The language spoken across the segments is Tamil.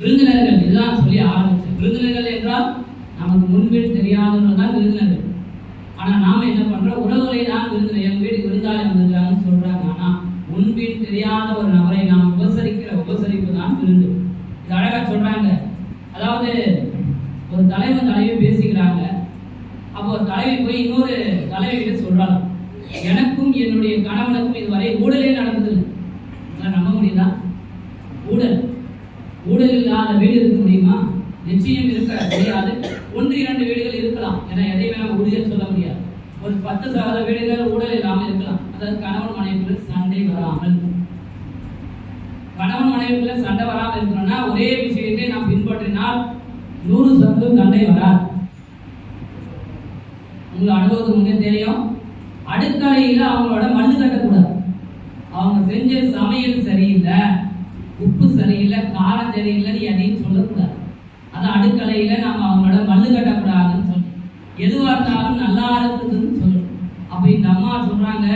விருந்தினர்கள் இதுதான் சொல்லி ஆரம்பித்தேன் விருந்தினர்கள் என்றால் நமக்கு முன்பில் தெரியாதவர்கள் தான் விருந்தினர்கள். ஆனால் நாம என்ன பண்றோம்? உறவுகளை தான் விருந்தினர். என் வீடு விருந்தாளி வந்திருக்காங்கன்னு சொல்றாங்க. ஆனால் முன்பில் தெரியாத ஒரு நபரை நாம் உபசரிக்கிற உபசரிப்பு தான் விருந்து. இது அழகாக சொல்றாங்க. அதாவது ஒரு தலைவர் தலைவி பேசிக்கிறாங்க. அப்போ ஒரு தலைவி போய் இன்னொரு தலைவிகிட்ட சொல்கிறாங்க எனக்கும் என்னுடைய கணவனுக்கும் இதுவரை ஊழலே நடந்தது நம்ப முடியுதா? ஊழல் வீடு இருக்க முடியுமா? நிச்சயம் இருக்க முடியாது. ஒன்று இரண்டு வீடுகள் இருக்கலாம். ஏன்னா எதையுமே நம்ம உறுதியாக சொல்ல முடியாது. ஒரு பத்து சதவீத வீடுகள் ஊழல் இல்லாமல் இருக்கலாம். அதாவது கணவன் மனைவிக்குள்ள சண்டை வராமல். கணவன் மனைவிக்குள்ள சண்டை வராமல் இருக்கணும்னா ஒரே விஷயத்தை நாம் பின்பற்றினால் நூறு சதவீதம் சண்டை வராது. உங்களுக்கு அனுபவத்துக்கு முன்னே தெரியும். அடுக்கலையில் அவங்களோட மண்ணு கட்டக்கூடாது. அவங்க செஞ்ச சமையல் சரியில்லை. உப்பு சரியில்லை காரம் சரியில்லைன்னு எதையும் சொல்லக்கூடாது. அது அடுக்கலையில நாம் அவங்களோட மல்லு கட்டக்கூடாதுன்னு சொல்லி எதுவாக இருந்தாலும் நல்லா இருக்குதுன்னு சொல்லணும். அப்போ இந்த அம்மா சொல்றாங்க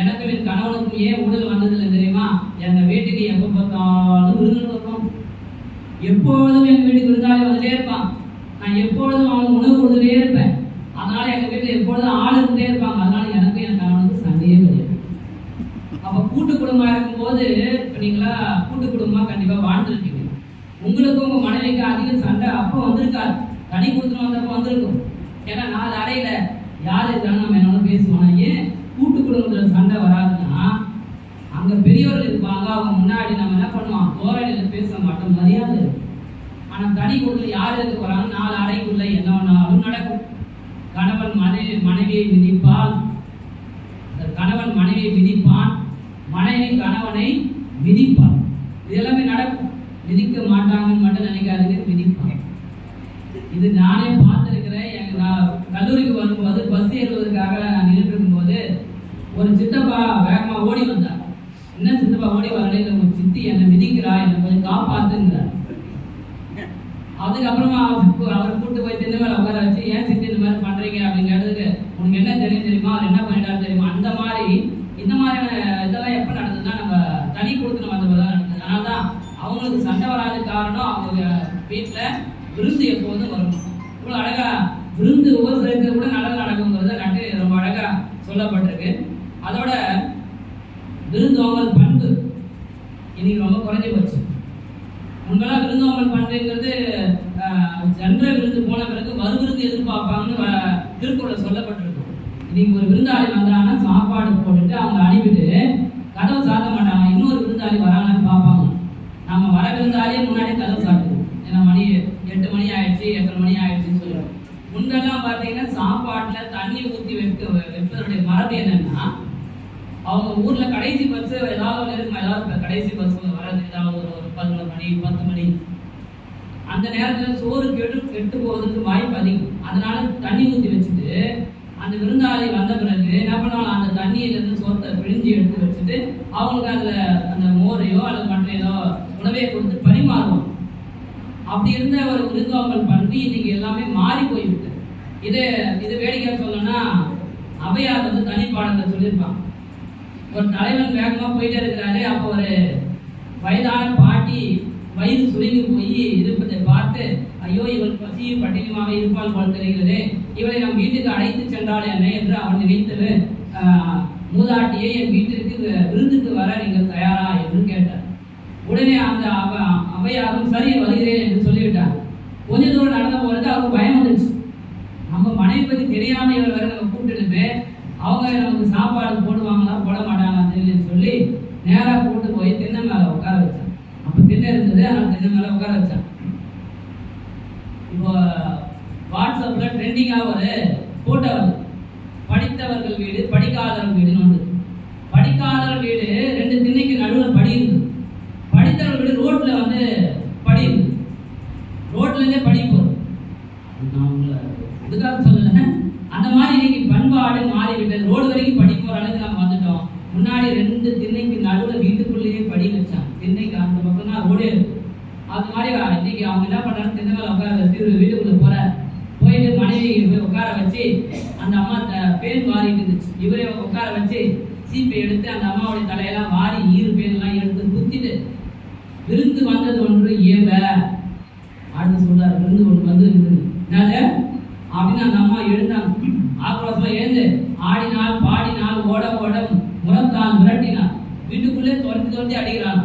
எனக்கு என் கணவனுக்கும் ஏன் உடல் வந்ததில்லை தெரியுமா? எங்க வீட்டுக்கு எப்ப பார்த்தாலும் விருந்தினர் வரும் எப்பொழுதும் எங்க வீட்டுக்கு விருந்தாளி வந்துட்டே இருப்பான். நான் எப்பொழுதும் அவனுக்கு உணவு கொடுத்துட்டே இருப்பேன். அதனால எங்க வீட்டுல எப்பொழுதும் ஆள் இருந்துட்டே இருப்பாங்க. அதனால எனக்கு என் கணவனுக்கு சண்டையே கிடையாது. அப்ப கூட்டு குடும்பமா இருக்கும்போது போது நீங்களா கூட்டு குடும்பமா கண்டிப்பா வாழ்ந்துருக்கீங்க. உங்களுக்கும் உங்க மனைவிக்கு அதிக சண்டை அப்போ வந்திருக்காது. தனி கொடுத்துட்டு வந்தப்போ வந்திருக்கும். ஏன்னா நாலு அறையில யார் இருக்கான்னு நம்ம என்னோட பேசுவோம். ஏன் கூட்டு குடும்பத்துல சண்டை வராதுன்னா அங்க பெரியவர்கள் இருப்பாங்க. அவங்க முன்னாடி நம்ம என்ன பண்ணுவோம்? தோரணையில பேச மாட்டோம். மரியாதை இருக்கும். ஆனா தனி குடும்பத்துல யார் இருக்க வராங்க நாலு அறைக்குள்ள என்ன வேணாலும் நடக்கும். கணவன் மனைவி மனைவியை விதிப்பால் கணவன் மனைவியை மிதிப்பான். மனைவி கணவனை மிதிப்பான் இது எல்லாமே நடக்கும். மிதிக்க மாட்டாங்கன்னு மட்டும் நினைக்காதுங்க மிதிப்பான் இது நானே பார்த்துருக்கிறேன். எங்க நான் கல்லூரிக்கு வரும்போது பஸ் ஏறுவதற்காக நான் நின்றுட்டு இருக்கும்போது ஒரு சித்தப்பா வேகமா ஓடி வந்தார். என்ன சித்தப்பா ஓடி வரல இல்லை உங்க சித்தி என்னை மிதிக்கிறா என்னை கொஞ்சம் காப்பாத்துங்கிறார். அதுக்கப்புறமா அவர் கூட்டு போய் திண்ணை மேல உட்கார வச்சு ஏன் சித்தி இந்த மாதிரி பண்றீங்க அப்படின்னு கேட்டதுக்கு உனக்கு என்ன தெரியும் தெரியுமா அவர் என்ன பண்ணிட்டாரு தெரியுமா அந்த மாதிரி இந்த மாதிரியான இதெல்லாம் எப்ப நடந்ததுன்னா நம்ம தனி கொடுத்து வந்தப்ப தான் நடந்தது அதனால தான் அவங்களுக்கு சண்டை வராத காரணம் அவங்க வீட்டுல விருந்து எப்போதும் வரும். இவ்வளவு அழகா விருந்து உபசரிக்கிறது கூட நல்லது நடக்குங்கிறத நட்டு ரொம்ப அழகா சொல்லப்பட்டிருக்கு. அதோட விருந்தோம்பல் பண்பு இன்னைக்கு ரொம்ப குறைஞ்சு போச்சு. முன்பெல்லாம் விருந்தோம்பல் பண்றதுங்கிறது சென்ற விருந்து போன பிறகு மறு விருந்து எதிர்பார்ப்பாங்கன்னு வ- திருக்குறள் சொல்லப்பட்டிருக்கும் இன்னைக்கு ஒரு விருந்தாளி வந்தாங்கன்னா சாப்பாடு போட்டுட்டு அவங்க அனுப்பிட்டு கதவு சாத்த மாட்டாங்க. இன்னொரு விருந்தாளி வராங்கன்னு பார்ப்பாங்க. நம்ம வர விருந்தாளியே முன்னாடி கதவு சாட்டுவோம் ஏன்னா மணி எட்டு மணி ஆயிடுச்சு எத்தனை மணி ஆயிடுச்சுன்னு சொல்லுவோம் முன்னெல்லாம் பார்த்தீங்கன்னா சாப்பாட்டில் தண்ணி ஊற்றி வைக்க வைப்பதனுடைய மரபு என்னன்னா அவங்க ஊர்ல கடைசி பஸ் ஏதாவது ஒன்று இருக்குமா? ஏதாவது கடைசி பஸ் வர்றது ஏதாவது ஒரு ஒரு பதினோரு மணி பத்து மணி. அந்த நேரத்தில் சோறு கெட்டு கெட்டு போவதற்கு வாய்ப்பு அதிகம். அதனால தண்ணி ஊற்றி வச்சுட்டு அந்த விருந்தாளி வந்த பிறகு என்ன பண்ணாலும் அந்த தண்ணியில இருந்து சோத்தை பிழிஞ்சு எடுத்து வச்சுட்டு அவங்களுக்கு அதில் அந்த மோரையோ அல்லது மற்ற ஏதோ உணவையை கொடுத்து பரிமாறுவோம் அப்படி இருந்த ஒரு விருந்தோம்பல் பண்பு இன்னைக்கு எல்லாமே மாறி போய்விட்டது. இது இது வேடிக்கை சொல்லணும்னா அவையார் வந்து தனி பாடத்தை சொல்லியிருப்பான் ஒரு தலைவன் வேகமாக போயிட்டே இருக்கிறாரு அப்போ ஒரு வயதான பாட்டி வயது சுருங்கி போய் இருப்பதை பார்த்து ஐயோ இவள் பசியும் பட்டினியுமாக இருப்பால் போல் தெரிகிறது. இவளை நம் வீட்டுக்கு அழைத்து சென்றால் என்ன என்று அவன் நினைத்தது. மூதாட்டியே மூதாட்டியை என் வீட்டிற்கு விருந்துக்கு வர நீங்கள் தயாரா? என்று கேட்டார். உடனே அந்த அவையாரும் சரி வருகிறேன் என்று சொல்லிவிட்டார். கொஞ்ச தூரம் நடந்த பொழுது அவருக்கு பயம் வந்துச்சு நம்ம மனைவி பற்றி தெரியாம இவர் வர நம்ம கூப்பிட்டுருமே அவங்க நமக்கு சாப்பாடு போடுவாங்களா போட மாட்டாங்களா சொல்லி நேராக கூட்டு போய் திண்ணை மேலே உட்கார வச்சான். அப்போ திண்ணை இருந்தது ஆனால் திண்ணை மேலே உட்கார வச்சான். இப்போ வாட்ஸ்அப்பில் ட்ரெண்டிங்காக ஒரு கூட்டம் வருது. படித்தவர்கள் வீடு படிக்காதவர்கள் வீடு வந்து படிக்காதவர்கள் வீடு ரெண்டு திண்ணைக்கு நடுவுல படி இருக்குது படித்தவர்கள் வீடு ரோட்ல வந்து படி இருக்குது ரோட்ல இருந்தே படி போகுது நான் உங்களை இதுக்காக சொல்லல அந்த மாதிரி இன்னைக்கு பண்பாடு மாறிவிட்டது ரோடு வரைக்கும் படி போற அளவுக்கு நம்ம வந்துட்டோம் முன்னாடி ரெண்டு திண்ணைக்கு நடுவில் வீட்டுக்குள்ளேயே படி வச்சாங்க. திண்ணைக்கு அந்த பக்கம் தான் ரோடே அது மாதிரி இன்னைக்கு அவங்க என்ன பண்றாங்க? திண்ணை உட்கார வச்சு வீட்டுக்குள்ளே வீட்டுக்குள்ள போற போயிட்டு மனைவி போய் உட்கார வச்சு அந்த அம்மா த- பேன் வாரிட்டு இருந்துச்சு. இவரே உட்கார வச்சு சீப்பை எடுத்து அந்த அம்மாவுடைய தலையெல்லாம் வாரி ஈறு பேன்லாம் எல்லாம் எடுத்து குத்திட்டு விருந்து வந்தது ஒன்று ஏவ அப்படின்னு சொல்றாரு விருந்து ஒன்று வந்து இருக்குது என்னது? அப்படின்னு அந்த அம்மா எழுந்தாங்க. ஆக்ரோஷமா எழுந்து ஆடினால் பாடினால் ஓட ஓடம் முரத்தால் மிரட்டினார் வீட்டுக்குள்ளே துரத்தி துரத்தி அடிக்கிறான்.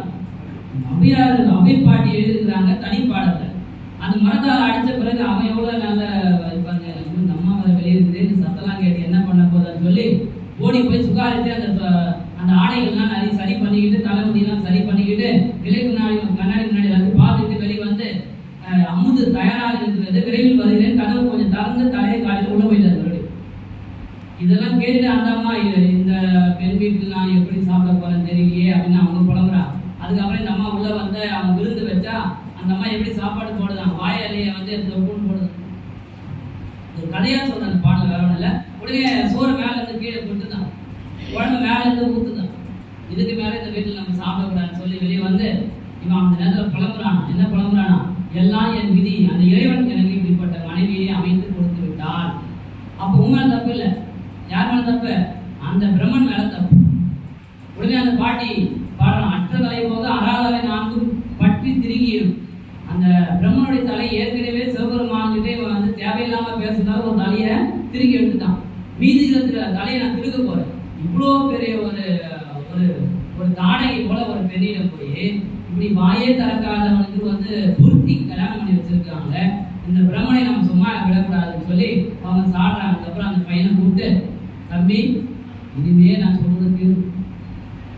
அவையார் அவை பாட்டி எழுதுகிறாங்க தனி பாடத்தை அந்த மரத்தால் அடித்த பிறகு அவன் எவ்வளவு நல்ல இருப்பாங்க? இந்த அம்மா வேற சத்தெல்லாம் கேட்டு என்ன பண்ண போதான்னு சொல்லி ஓடி போய் சுகாரித்து அந்த அந்த ஆடைகள்லாம் நிறைய சரி பண்ணிக்கிட்டு தலைமுடியெல்லாம் சரி பண்ணிக்கிட்டு விலைக்கு முன்னாடி கண்ணாடி முன்னாடி வந்து பார்த்துட்டு வெளியே வந்து அமுது தயாராக இருக்கிறது. விரைவில் வருகிறேன். கதவு கொஞ்சம் திறந்து தலையை காலையில் உள்ள போயிட்டார் இதெல்லாம் கேட்டுட்டு அந்த அம்மா பெண் வீட்டில் நான் எப்படி சாப்பிட போறேன்னு தெரியலையே அப்படின்னு அவங்க புலம்புறா அதுக்கப்புறம் இந்த அம்மா உள்ள வந்து அவங்க விருந்து வச்சா அந்த அம்மா எப்படி சாப்பாடு போடுதான்? வாயாலேயே வந்து தொப்புன்னு போடுது. ஒரு கதையா சொல்ற அந்த பாடல் வேற ஒண்ணும் இல்லை உடனே சோறு மேல இருந்து கீழே கொட்டுதான் குழம்பு மேல இருந்து ஊத்துதான். இதுக்கு மேல இந்த வீட்டுல நம்ம சாப்பிடக்கூடாதுன்னு சொல்லி வெளியே வந்து இவன் அந்த நேரத்தில் புலம்புறானா? என்ன புலம்புறானா? எல்லாம் என் விதி. அந்த இறைவன் எனக்கு இப்படிப்பட்ட மனைவியை அமைத்து கொடுத்து விட்டார் அப்போ உன் தப்பு இல்லை. யார் மேல தப்பு? அந்த பிரம்மன் மேல தப்பு உடனே அந்த பாட்டி பாடுறான். அற்ற தலை போக அறாதலை நான்கும் பற்றி திருகியும் அந்த பிரம்மனுடைய தலை ஏற்கனவே சிவபெருமான்கிட்டே வந்து தேவையில்லாம பேசுனால ஒரு தலையை திருகி எடுத்துட்டான். மீதி இருக்கிற தலையை நான் திருக போறேன். இவ்வளோ பெரிய ஒரு ஒரு ஒரு தாடகை போல ஒரு பெரிய போய் இப்படி வாயே திறக்காதவனுக்கு வந்து பூர்த்தி கல்யாணம் பண்ணி வச்சிருக்காங்க இந்த பிரம்மனை நம்ம சும்மா விடக்கூடாதுன்னு சொல்லி அவங்க சாடுறாங்க அதுக்கப்புறம் அந்த பையனை கூப்பிட்டு தம்பி இனிமே நான் சொல்றது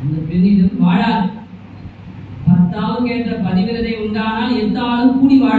அந்த பெண்ணிடம் இது வாழாது. பத்தாவது கேட்ட பதிவிரதை உண்டானால் எத்தாலும் கூடி வாழ